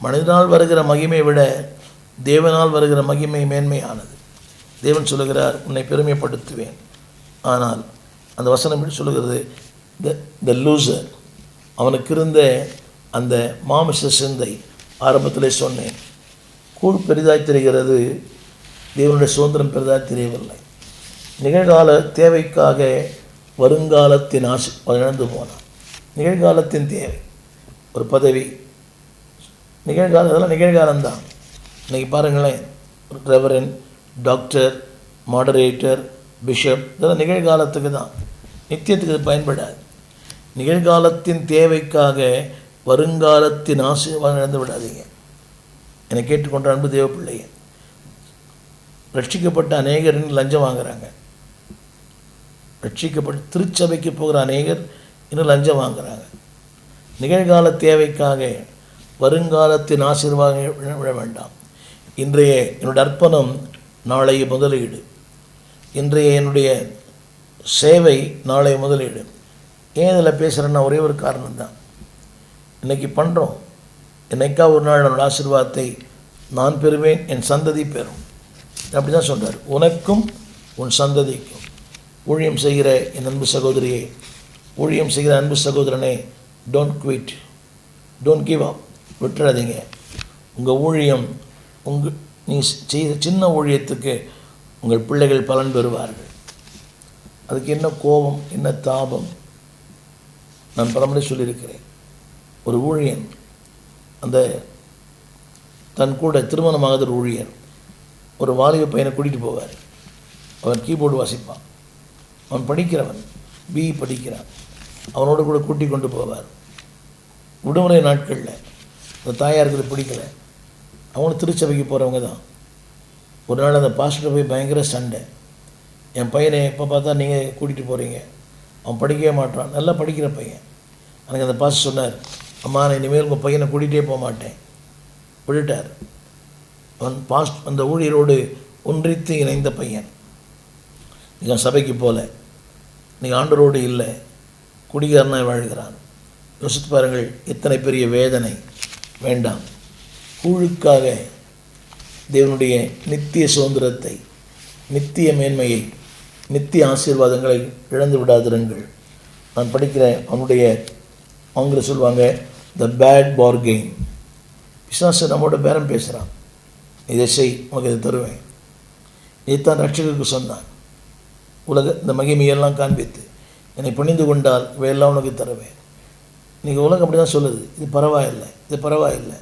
மனிதனால் வருகிற மகிமை விட தேவனால் வருகிற மகிமை மேன்மையானது. தேவன் சொல்லுகிறார் உன்னை பெருமைப்படுத்துவேன். ஆனால் அந்த வசனம் எப்படி சொல்லுகிறது? த த லூசர் அவனுக்கு இருந்த அந்த மாமிச சிந்தை ஆரம்பத்தில் சொன்னேன். கூழ் பெரிதாய் தெரிகிறது தேவனுடைய சுதந்திரம் பெரிதாய் தெரியவில்லை. நிகழ்கால தேவைக்காக வருங்காலத்தின் ஆசை இழந்து போனான். நிகழ்காலத்தின் தேவை. ஒரு பதவி நிகழ்காலம் இதெல்லாம் நிகழ்காலம்தான். இன்றைக்கி பாருங்களேன் ஒரு ரெவரன் டாக்டர் மாடரேட்டர் பிஷப் இதெல்லாம் நிகழ்காலத்துக்கு தான் நித்தியத்துக்கு இது பயன்படாது. நிகழ்காலத்தின் தேவைக்காக வருங்காலத்தின் ஆசீர்வாதம் இழந்து விடாதீங்க. என்னை கேட்டுக்கொண்ட அன்பு தேவ பிள்ளைங்க ரட்சிக்கப்பட்ட அநேகர் லஞ்சம் வாங்குறாங்க. ரட்சிக்கப்பட்டு திருச்சபைக்கு போகிற அநேகர் இன்னும் லஞ்சம் வாங்குறாங்க. நிகழ்கால தேவைக்காக வருங்காலத்தின் ஆசீர்வாதம் விழ- வேண்டாம். இன்றைய என்னுடைய அர்ப்பணம் நாளைய முதலீடு. இன்றைய என்னுடைய சேவை நாளைய முதலீடு. ஏன் இதில் பேசுகிறேன்னா ஒரே ஒரு காரணம் தான் இன்றைக்கி பண்ணுறோம் என்னைக்கா ஒரு நாள் என்னோடய ஆசீர்வாதத்தை நான் பெறுவேன் என் சந்ததி பெறும். அப்படி தான் சொல்கிறார் உனக்கும் உன் சந்ததிக்கும். ஊழியம் செய்கிற என் அன்பு சகோதரியே ஊழியம் செய்கிற அன்பு சகோதரனே don't quit don't give up விட்டுறாதீங்க. உங்கள் ஊழியம் உங்கள் நீ செய்த சின்ன ஊழியத்துக்கு உங்கள் பிள்ளைகள் பலன் பெறுவார்கள். அதுக்கு என்ன கோபம் என்ன தாபம்? நான் பலமுறை சொல்லியிருக்கிறேன். ஒரு ஊழியன் அந்த தன் கூட திருமணமாகாத ஒரு ஊழியர் ஒரு வாலிப பையனை கூட்டிகிட்டு போவார். அவன் கீபோர்டு வாசிப்பான். அவன் படிக்கிறவன் பிஇ படிக்கிறான். அவனோட கூட கூட்டி கொண்டு போவார். விடுமுறை நாட்களில் அந்த தாயாருக்கு இது பிடிக்கல. அவங்களும் திருச்சபைக்கு போகிறவங்க தான். ஒரு நாள் அந்த பாஸ்டர் போய் பயங்கர சண்டை. என் பையனை எப்போ பார்த்தா நீங்கள் கூட்டிகிட்டு போகிறீங்க அவன் படிக்கவே மாட்டான். நல்லா படிக்கிற பையன். எனக்கு அந்த பாஸ்டர் சொன்னார் அம்மா நான் இனிமேல் உங்கள் பையனை கூட்டிகிட்டே போக மாட்டேன். விட்டுட்டார். அவன் பாஸ்ட் அந்த ஊழியரோடு ஒன்றித்து இணைந்த பையன். நீங்கள் சபைக்கு போகல நீங்கள் ஆண்டரோடு இல்லை. குடிகாரனாய் வாழ்கிறான். யோசித்து பாருங்கள் எத்தனை பெரிய வேதனை. வேண்டாம். கூழுக்காக தேவனுடைய நித்திய சுதந்திரத்தை நித்திய மேன்மையை நித்திய ஆசீர்வாதங்களை இழந்து விடாதிருங்கள். நான் படிக்கிறேன் அவனுடைய அவங்கள சொல்லுவாங்க த பேட் பார்கெயின் பிசாசு நம்மோட பேரம் பேசுகிறான் இதை செய் உனக்கு இதை தருவேன். இதைத்தான் ரட்சகருக்கு சொன்னான். உலக இந்த மகிமையெல்லாம் காண்பித்து என்னை புணிந்து கொண்டால் இவையெல்லாம் உனக்கு தருவேன். நீங்கள் உலகம் அப்படி தான் சொல்லுது. இது பரவாயில்லை. இது பரவாயில்லை.